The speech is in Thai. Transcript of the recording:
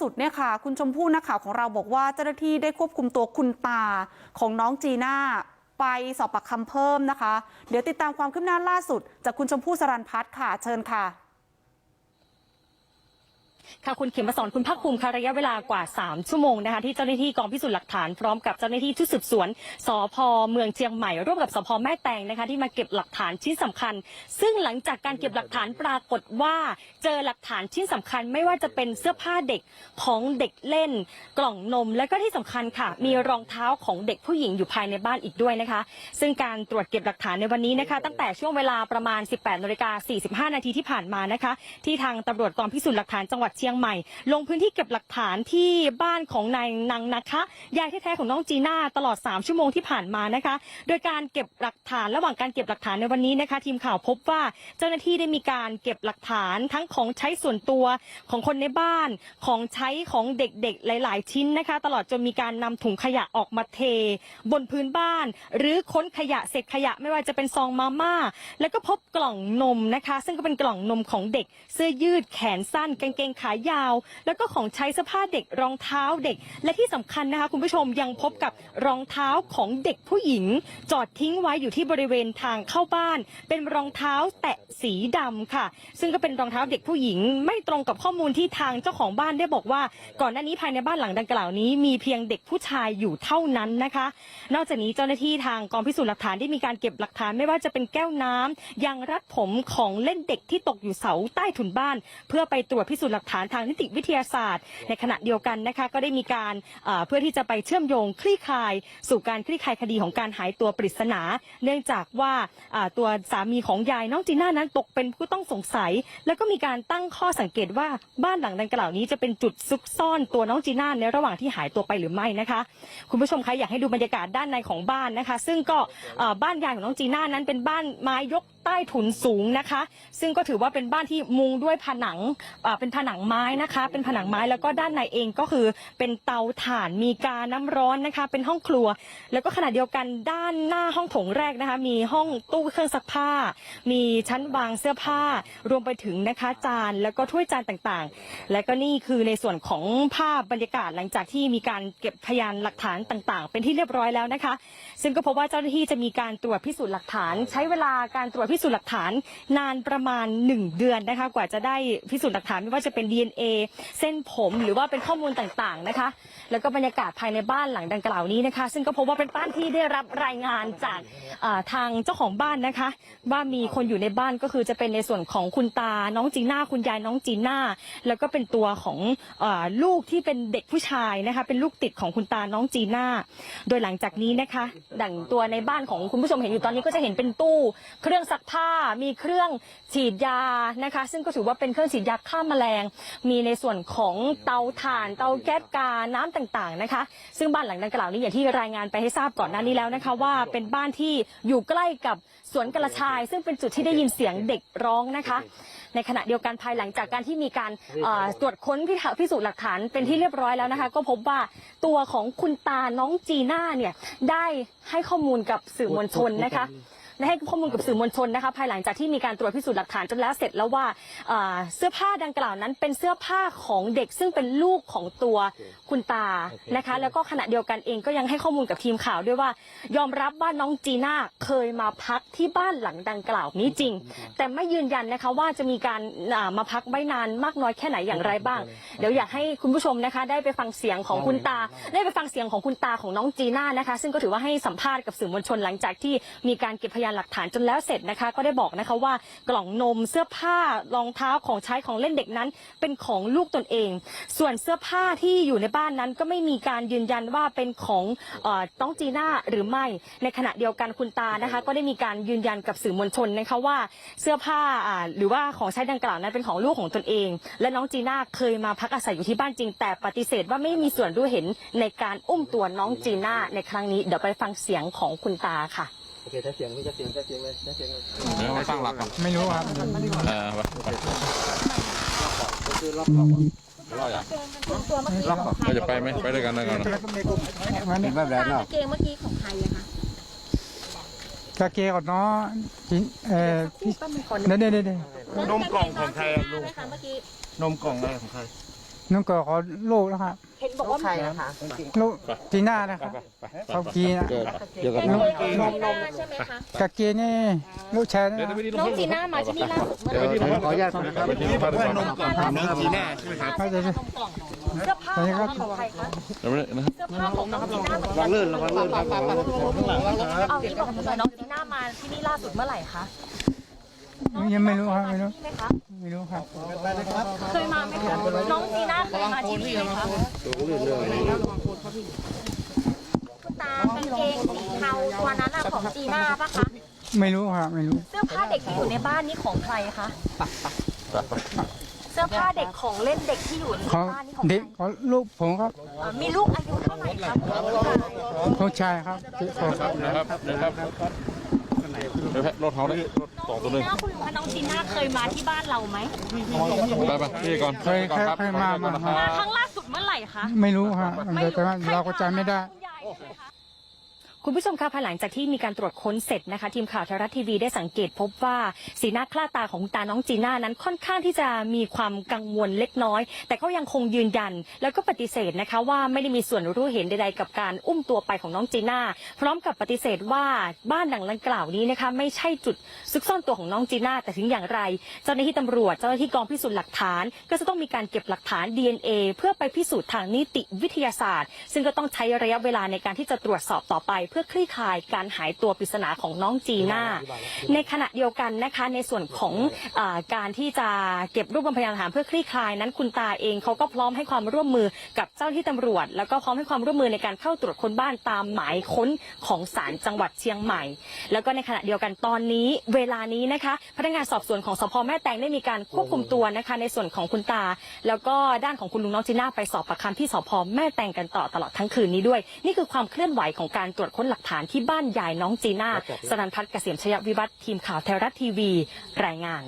สุดเนี่ยค่ะคุณชมพู่นักข่าวของเราบอกว่าเจ้าหน้าที่ได้ควบคุมตัวคุณตาของน้องจีน่าไปสอบปากคำเพิ่มนะคะเดี๋ยวติดตามความคืบหน้าล่าสุดจากคุณชมพู่สรันพัฒน์ค่ะเชิญค่ะ ค่ะคุณเขมมาสอนคุณภาคภูมิค่ะระยะเวลากว่า 3 ชั่วโมงนะคะที่เจ้าหน้าที่กองพิสูจน์หลักฐานพร้อมกับเจ้าหน้าที่ชุดสืบสวนสพเมืองเชียงใหม่ร่วมกับสพแม่แตงนะคะที่มาเก็บหลักฐานชิ้นสำคัญ ซึ่งหลังจากการเก็บหลักฐานปรากฏว่า เจอหลักฐานชิ้นสำคัญ ไม่ว่าจะเป็นเสื้อผ้าเด็กของเด็กเล่น กล่องนม และก็ที่สำคัญค่ะ มีรองเท้าของเด็กผู้หญิงอยู่ภายในบ้านอีกด้วยนะคะ ซึ่งการตรวจเก็บหลักฐานในวันนี้นะคะ ตั้งแต่ช่วงเวลาประมาณ 18นาฬิกา45นาทีที่ผ่านมานะคะ ที่ทางตำรวจกองพิสูจน์หลักฐานจังหวัดเชียงใหม่ ลงพื้นที่เก็บหลักฐานที่บ้านของนายนังนะคะยายแท้ๆของน้องจีน่าตลอด 3 ชั่วโมงที่ผ่านมานะคะ โดยการเก็บหลักฐานระหว่างการเก็บหลักฐานในวันนี้นะคะ ทีมข่าวพบว่าเจ้าหน้าที่ได้มีการเก็บหลักฐานทั้งของใช้ส่วนตัวของคนในบ้านของใช้ของเด็กๆ หลาย ๆ ชิ้นนะคะ ตลอดจนมีการนำถุงขยะออกมาเท บนพื้นบ้าน หรือค้นขยะเศษขยะไม่ว่าจะเป็นซองมาม่าแล้วก็พบกล่องนมนะคะ ซึ่งก็เป็นกล่องนมของเด็กเสื้อยืดแขนสั้นกางเกงขายาว แล้วก็ของใช้เสื้อผ้าเด็กรองเท้าเด็ก และที่สำคัญนะคะคุณผู้ชมยังพบกับรองเท้าของเด็กผู้หญิง จอดทิ้งไว้อยู่ที่บริเวณทางเข้าบ้าน เป็นรองเท้าแตะสีดำค่ะ ซึ่งก็เป็นรองเท้าเด็กผู้หญิง ไม่ตรงกับข้อมูลที่ทางเจ้าของบ้านได้บอกว่า ก่อนหน้านี้ภายในบ้านหลังดังกล่าวนี้มีเพียงเด็กผู้ชายอยู่เท่านั้นนะคะ นอกจากนี้เจ้าหน้าที่ทางกองพิสูจน์หลักฐานได้มีการเก็บหลักฐานไม่ว่าจะเป็นแก้วน้ำยางรัดผมของเล่นเด็กที่ตกอยู่เสาใต้ถุนบ้าน เพื่อไปตรวจพิสูจน์หลักฐานทางนิติวิทยาศาสตร์ ในขณะเดียวกันนะคะก็ได้มีการเพื่อที่จะไปเชื่อมโยงคลี่คลาย สู่การคลี่คลายคดีของการหายตัวปริศนา เนื่องจากว่าตัวสามีของยายน้องจีน่านั้นตกเป็นผู้ต้องสงสัย แล้วก็มีการตั้งข้อสังเกตว่าบ้านหลังดังกล่าวนี้จะเป็นจุดซุกซ่อนตัวน้องจีน่าในระหว่างที่หายตัวไปหรือไม่นะคะคุณผู้ชมคะอยากให้ดูบรรยากาศด้านในของบ้านนะคะ ซึ่งก็บ้านยายของน้องจีน่านั้นเป็นบ้านไม้ยกใต้ถุนสูงนะคะ ซึ่งก็ถือว่าเป็นบ้านที่มุงด้วยผนังเป็นผนังไม้นะคะ เป็นผนังไม้แล้วก็ด้านในเองก็คือเป็นเตาถ่านมีกาน้ำร้อนนะคะ เป็นห้องครัว แล้วก็ขณะเดียวกันด้านหน้าห้องโถงแรกนะคะ มีห้องตู้เครื่องซักผ้า มีชั้นวางเสื้อผ้ารวมไปถึงนะคะจานแล้วก็ถ้วยจานต่างๆ และก็นี่คือในส่วนของภาพบรรยากาศหลังจากที่มีการเก็บพยานหลักฐานต่างๆ เป็นที่เรียบร้อยแล้วนะคะ ซึ่งก็พบว่าเจ้าหน้าที่จะมีการตรวจพิสูจน์หลักฐาน ใช้เวลาการตรวจพิสูจน์หลักฐานนานประมาณ 1 เดือนนะคะ กว่าจะได้พิสูจน์หลักฐานไม่ว่าจะเป็น DNA เส้นผมหรือว่าเป็นข้อมูลต่างๆนะคะ แล้วก็บรรยากาศภายในบ้านหลังดังกล่าวนี้นะคะ ซึ่งก็พบว่าเป็นบ้านที่ได้รับรายงานจากทางเจ้าของบ้านนะคะ ว่ามีคนอยู่ในบ้านก็คือจะเป็นในส่วนของคุณตาน้องจีน่าคุณยายน้องจีน่าแล้วก็เป็นตัวของอลูกที่เป็นเด็กผู้ชายนะคะเป็นลูกติดของคุณตาน้องจีน่าโดยหลังจากนี้นะคะดั่งตัวในบ้านของคุณผู้ชมเห็นอยู่ตอนนี้ก็จะเห็นเป็นตู้ เครื่องซักผ้า มีเครื่องฉีดยานะคะ ซึ่งก็ถือว่าเป็นเครื่องฉีดยาฆ่าแมลง มีในส่วนของเตาถ่าน เตาแก๊สกาน้ำต่างๆนะคะ ซึ่งบ้านหลังดังกล่าวนี้อย่างที่รายงานไปให้ทราบก่อนหน้านี้แล้วนะคะ ว่าเป็นบ้านที่อยู่ใกล้กับสวนกระชาย ซึ่งเป็นจุดที่ได้ยินเสียงเด็กร้องนะคะ ในขณะเดียวกันภายหลังจากการที่มีการตรวจค้นพิพิสูจน์หลักฐานเป็นที่เรียบร้อยแล้วนะคะ ก็พบว่าตัวของคุณตาน้องจีน่าเนี่ยได้ให้ข้อมูลกับสื่อมวลชนนะคะ ได้ให้ข้อมูลกับสื่อมวลชนนะคะภายหลังจากที่มีการตรวจพิสูจน์หลักฐานจนแล้วเสร็จแล้วว่าเอ่อเสื้อผ้าดังกล่าวนั้นเป็นเสื้อผ้าของเด็กซึ่งเป็นลูกของตัวคุณตานะคะ แล้วก็ขณะเดียวกันเองก็ยังให้ข้อมูลกับทีมข่าวด้วยว่า ยอมรับว่าน้องจีน่าเคยมาพักที่บ้านหลังดังกล่าวนี้จริง แต่ไม่ยืนยันนะคะว่าจะมีการอ่ามาพักไว้นานมากน้อยแค่ไหนอย่างไรบ้าง เดี๋ยวอยากให้คุณผู้ชมนะคะ ได้ไปฟังเสียงของคุณตา ได้ไปฟังเสียงของคุณตาของน้องจีน่านะคะ ซึ่งก็ถือว่าให้สัมภาษณ์กับสื่อมวลชนหลังจากที่มีการเก็บพยานหลักฐานจนแล้วเสร็จนะคะ ก็ได้บอกนะคะว่ากล่องนมเสื้อผ้ารองเท้าของใช้ของเล่นเด็กนั้น เป็นของลูกตนเอง ส่วนเสื้อผ้าที่อยู่ในบ้านนั้นก็ไม่มีการยืนยันว่าเป็นของน้องจีน่าหรือไม่ในขณะเดียวกันคุณตานะคะ ก็ได้มีการยืนยันกับสื่อมวลชนนะคะว่าเสื้อผ้าหรือว่าของใช้ดังกล่าวนั้นเป็นของลูกของตนเอง และน้องจีน่าเคยมาพักอาศัยอยู่ที่บ้านจริง แต่ปฏิเสธว่าไม่มีส่วนรู้เห็นในการอุ้มตัวน้องจีน่าในครั้งนี้เดี๋ยวไปฟังเสียงของคุณตาค่ะ เคใช้เสียงพี่ใช้เสียงใช้เสียงเลยใช้เสียงเลยเดี๋ยวมาตั้งหลักก่อนไม่รู้ครับเออไปไปก็คือรอบก่อนรอดอะรอดก่อนเราจะไปไหมไปด้วยกันด้วยกันนะเป็นแบบนั้นเนาะกางเกงเมื่อกี้ของใครอะคะกาเกก่อนเนาะจินเอ่อพี่เดี๋ยวเดี๋ยวเดี๋ยวนมกล่องของใครอะลุงไหมคะเมื่อกี้นมกล่องอะไรของใคร น้องก็ขอลูกแล้วครับเห็นบอกว่าใครนะคะลูกจีน่านะครับเขากีนะเดี๋ยวกับลูกนมนมใช่ไหมคะกาเกนี่ลูกชายนะน้องจีน่ามาที่นี่ล่าสุดเมื่อไหร่เดี๋ยวขออนุญาตนะครับไปที่บ้านดีกว่าน้องจีน่าใช่ไหมครับเขาจะนมกล่องเสื้อผ้าของใครคะเดี๋ยวไม่ได้นะครับเสื้อผ้าของน้องจีน่าระวังลื่นระวังลื่นครับระวังลื่นเอางี้บอกหน่อยน้องจีน่ามาที่นี่ล่าสุดเมื่อไหร่คะ ยังไม่รู้ครับไม่รู้ที่ไหมคะไม่รู้ครับเคยมาไหมคะน้องจีน่าเคยมาที่นี่ไหมคะลื่นเลยคุณตากางเกงสีเทาตัวนั้นอะของจีน่าปะคะไม่รู้ครับไม่รู้ เสื้อผ้าเด็กที่อยู่ในบ้านนี่ของใครคะเสื้อผ้าเด็กของเล่นเด็กที่อยู่ในเขาบ้านนี่ของใครเด็กเขาลูกผมครับอ่ามีลูกอายุเท่าไหร่คะผู้ชายลูกชายครับที่เขานะครับนะครับเดี๋ยวแพะ รถเขาได้รถสองตัวหนึ่งน้าคุณลุงคะน้องจีน่าเคยมาที่บ้านเราไหมไปไปพี่ก่อนเคยเคยเคยมามามามาครั้งล่าสุดเมื่อไหร่คะ ไม่รู้ครับแต่ว่าเราก็จำไม่ได้ คุณผู้ชมคะภายหลังจากที่มีการตรวจค้นเสร็จนะคะ ทีมข่าวไทยรัฐทีวีได้สังเกตพบว่าสีหน้าคล้าตาของตาน้องจีน่านั้นค่อนข้างที่จะมีความกังวลเล็กน้อย แต่ก็ยังคงยืนยัน แล้วก็ปฏิเสธนะคะว่าไม่ได้มีส่วนรู้เห็นใดๆกับการอุ้มตัวไปของน้องจีน่าพร้อมกับปฏิเสธว่าบ้านหลังดังกล่าวนี้นะคะไม่ใช่จุดซุกซ่อนตัวของน้องจีน่าแต่ถึงอย่างไร เจ้าหน้าที่ตำรวจเจ้าหน้าที่กองพิสูจน์หลักฐาน ก็จะต้องมีการเก็บหลักฐาน DNA เพื่อไปพิสูจน์ทางนิติวิทยาศาสตร์ ซึ่งก็ต้องใช้ระยะเวลาในการที่จะตรวจสอบต่อไปเพื่อคลี่คลายการหายตัวปริศนาของน้องจีน่า ในขณะเดียวกันนะคะในส่วนของอาการที่จะเก็บรวบรวมพยานหลักฐานเพื่อคลี่คลายนั้นคุณตาเองเขาก็พร้อมให้ความร่วมมือกับเจ้าหน้าที่ตำรวจ แล้วก็พร้อมให้ความร่วมมือในการเข้าตรวจค้นบ้านตามหมายค้นของศาลจังหวัดเชียงใหม่ แล้วก็ในขณะเดียวกันตอนนี้เวลานี้นะคะ พนักงานสอบสวนของสพแม่แตงได้มีการควบคุมตัวนะคะ ในส่วนของคุณตา แล้วก็ด้านของคุณลุงน้องจีน่าไปสอบปากคำที่สพแม่แตงกันต่อตลอดทั้งคืนนี้ด้วย นี่คือความเคลื่อนไหวของการตรวจค้นหลักฐานที่บ้านยายน้องจีน่าสรันพัฒน์เกษมชยวิวัฒน์ทีมข่าวไทยรัฐทีวีรายงาน